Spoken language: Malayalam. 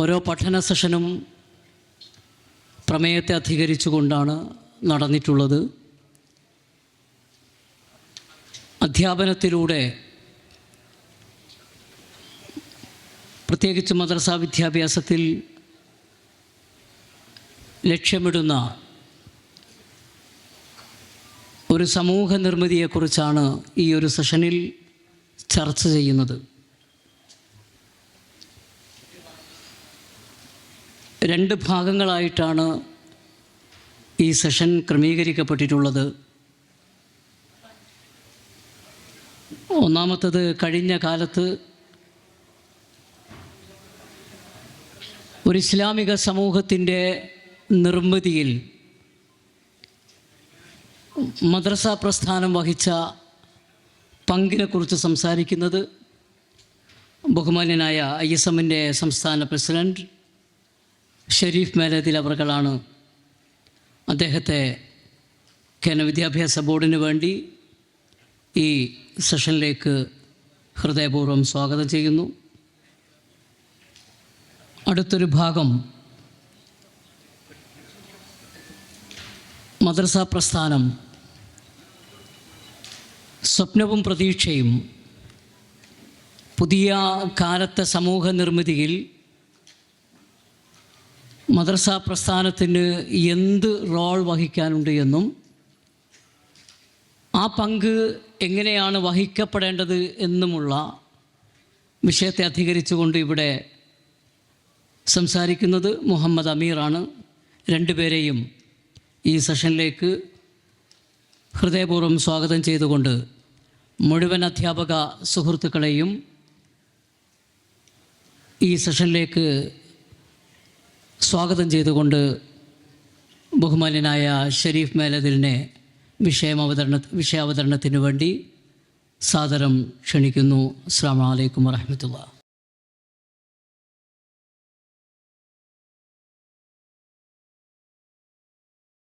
ഓരോ പഠന സെഷനും പ്രമേയത്തെ അധികരിച്ചുകൊണ്ടാണ് നടന്നിട്ടുള്ളത്. അധ്യാപനത്തിലൂടെ പ്രത്യേകിച്ച് മദ്രസ വിദ്യാഭ്യാസത്തിൽ ലക്ഷ്യമിടുന്ന ഒരു സമൂഹ നിർമ്മിതിയെക്കുറിച്ചാണ് ഈ ഒരു സെഷനിൽ ചർച്ച ചെയ്യുന്നത്. രണ്ട് ഭാഗങ്ങളായിട്ടാണ് ഈ സെഷൻ ക്രമീകരിക്കപ്പെട്ടിട്ടുള്ളത്. ഒന്നാമത്തത് കഴിഞ്ഞ കാലത്ത് ഒരു ഇസ്ലാമിക സമൂഹത്തിന്റെ നിർമ്മിതിയിൽ മദ്രസ പ്രസ്ഥാനം വഹിച്ച പങ്കിനെക്കുറിച്ച് സംസാരിക്കുന്നത് ബഹുമാന്യനായ ഐ എസ് എമ്മിന്റെ സംസ്ഥാന പ്രസിഡന്റ് ഷെരീഫ് മേലതിൽ അവർകളാണ് അദ്ദേഹത്തെ കേന്ദ്ര വിദ്യാഭ്യാസ ബോർഡിന് വേണ്ടി ഈ സെഷനിലേക്ക് ഹൃദയപൂർവം സ്വാഗതം ചെയ്യുന്നു. അടുത്തൊരു ഭാഗം മദ്രസ പ്രസ്ഥാനം സ്വപ്നവും പ്രതീക്ഷയും പുതിയ കാലത്തെ സമൂഹ നിർമ്മിതിയിൽ മദ്രസ പ്രസ്ഥാനത്തിന് എന്ത് റോൾ വഹിക്കാനുണ്ട് എന്നും ആ പങ്ക് എങ്ങനെയാണ് വഹിക്കപ്പെടേണ്ടത് എന്നുമുള്ള വിഷയത്തെ അധികരിച്ചുകൊണ്ട് ഇവിടെ സംസാരിക്കുന്നത് മുഹമ്മദ് അമീറാണ് രണ്ടുപേരെയും ഈ സെഷനിലേക്ക് ഹൃദയപൂർവം സ്വാഗതം ചെയ്തുകൊണ്ട് മുഴുവൻ അധ്യാപക സുഹൃത്തുക്കളെയും ഈ സെഷനിലേക്ക് സ്വാഗതം ചെയ്തുകൊണ്ട് ബഹുമാന്യനായ ഷരീഫ് മേലതിലിനെ വിഷയം അവതരണ വിഷയാവതരണത്തിന് വേണ്ടി സാദരം ക്ഷണിക്കുന്നു. അസ്സാം വലൈക്കും വറഹമത്തുള്ള